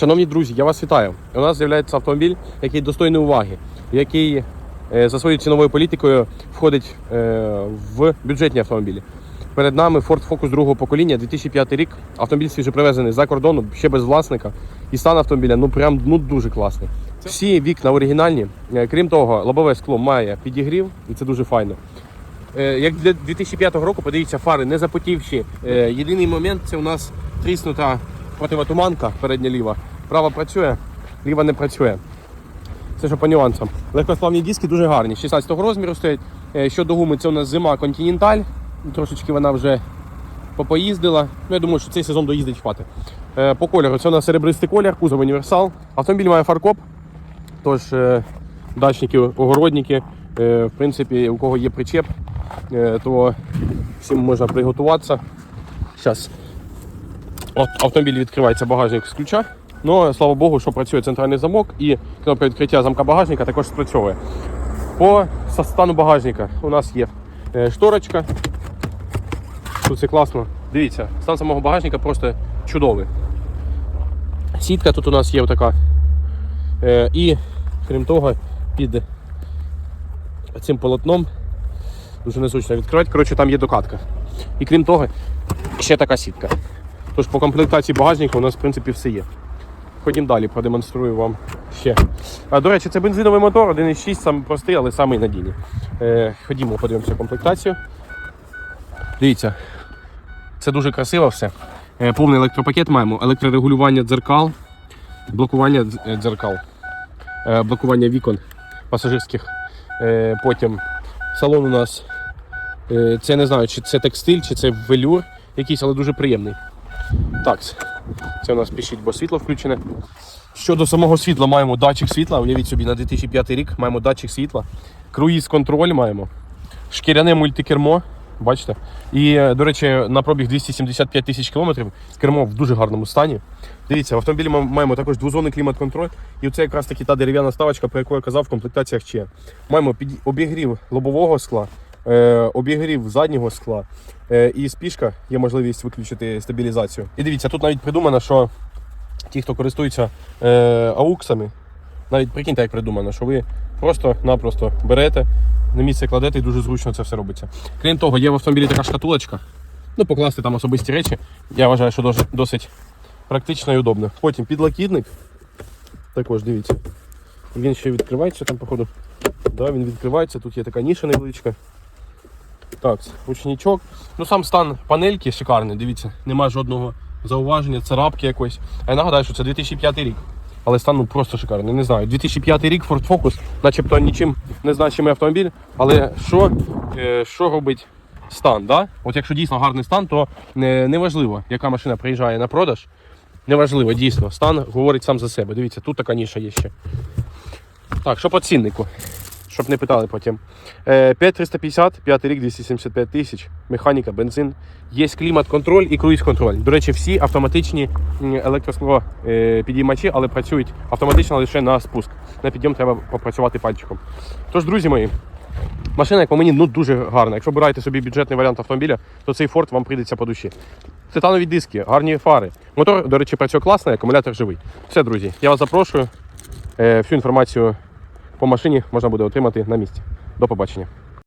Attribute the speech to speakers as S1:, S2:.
S1: Шановні друзі, я вас вітаю. У нас з'являється автомобіль, який достойний уваги, який е, за своєю ціновою політикою входить е, в бюджетні автомобілі. Перед нами Ford Focus другого покоління, 2005 рік. Автомобіль свіже привезений за кордону, ще без власника. І стан автомобіля ну прям ну дуже класний. Всі вікна оригінальні. Е, Крім того, лобове скло має підігрів, і це дуже файно. Як для 2005 року, подивіться, фари не запотівші. Єдиний момент це у нас тріснута противотуманка передня ліва. Права працює, ліва не працює. Це що по нюансам. Легкосплавні диски дуже гарні. 16 розміру стоять. Е, Щодо гуми, це у нас зима Continental. Трошечки вона вже попоїздила. Ну, я думаю, що цей сезон доїздить хвати. Е, По кольору це у нас серебристий колір, кузов універсал. Автомобіль має фаркоп. Тож е, дачники, огородники, в принципі, у кого є причеп, то всім можна приготуватися. Зараз автомобіль відкривається багажник з ключа. Ну, слава Богу, що працює центральний замок і кнопка відкриття замка багажника також спрацьовує. По стану багажника у нас є е, шторочка. Тут все класно. Дивіться, стан самого багажника просто чудовий. Сітка тут у нас є така. Е, І крім того, під цим полотном дуже незручно відкривати. Коротше, там є докатка. І крім того, ще така сітка. Тож по комплектації багажника у нас в принципі все є. Ходім далі, продемонструю вам ще. А, до речі, це бензиновий мотор, 1.6, саме простий, але самий надійний. Е, ходімо, подивимося комплектацію. Дивіться, це дуже красиво все. Е, повний електропакет маємо, електрорегулювання дзеркал, блокування е, дзеркал, е, блокування вікон пасажирських. Е, потім салон у нас, е, це не знаю, чи це текстиль, чи це велюр якийсь, але дуже приємний. Так, це у нас пишіть, бо світло включене. Щодо самого світла, маємо датчик світла. Уявіть собі, на 2005 рік маємо датчик світла, круїз контроль маємо, шкіряне мультикермо. Бачите? І, е, до речі, на пробіг 275 тисяч кілометрів кермо в дуже гарному стані. Дивіться, в автомобілі ми маємо також двозонний клімат-контроль. І це якраз таки та дерев'яна ставочка, про яку я казав в комплектаціях ще. Маємо обігрів лобового скла, обігрів заднього скла. Е, і спішка є можливість виключити стабілізацію. І дивіться, тут навіть придумано, що ті, хто користується е, ауксами, навіть прикиньте, як придумано, що ви просто-напросто берете, на місце кладете і дуже зручно це все робиться. Крім того, є в автомобілі така шкатулочка. Ну, покласти там особисті речі. Я вважаю, що досить практично і удобно. Потім підлокітник. Також дивіться. Він ще відкривається там, походу. Да, він відкривається, тут є така ніша невеличка. Так, ручничок. Ну сам стан панельки шикарний, дивіться, немає жодного зауваження, царапки якоїсь. А я нагадаю, що це 2005 рік. Але стан ну, просто шикарний. Не знаю. 2005 рік Ford Focus, начебто нічим не значимий автомобіль. Але що, е, що робить стан? Да? От якщо дійсно гарний стан, то не, неважливо, яка машина приїжджає на продаж. Неважливо, дійсно, стан говорить сам за себе. Дивіться, тут така ніша є ще. Так, що по ціннику? Щоб не питали потім. Е, 5350, 5 рік, 275 тисяч, механіка, бензин. Є клімат-контроль і круїз-контроль. До речі, всі автоматичні електроскло е, підіймачі, але працюють автоматично лише на спуск. На підйом треба попрацювати пальчиком. Тож, друзі мої, машина, як по мені, ну дуже гарна. Якщо обираєте собі бюджетний варіант автомобіля, то цей Ford вам прийдеться по душі. Титанові диски, гарні фари. Мотор, до речі, працює класно, акумулятор живий. Все, друзі, я вас запрошую. Е, Всю інформацію по машині можна буде отримати на місці. До побачення.